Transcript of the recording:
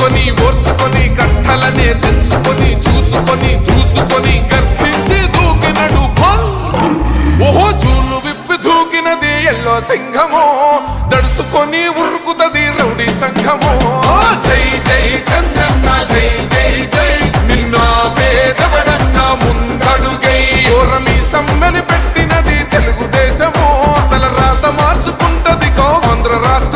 మార్చుకొని ఓర్చుకొని కట్టలనే తెచ్చుకొని చూసుకొని దూసుకొని గర్జించి దూకినడు ఓహో చూలు విప్పి దూకినది ఎల్లో సింహమో. దడుసుకొని ఉరుకుతది రౌడి సంఘమో. జై జై చంద్రన్న జై జై జై. నిన్న పేదవడన్న ముందడుగై. ఓరమి సమ్మని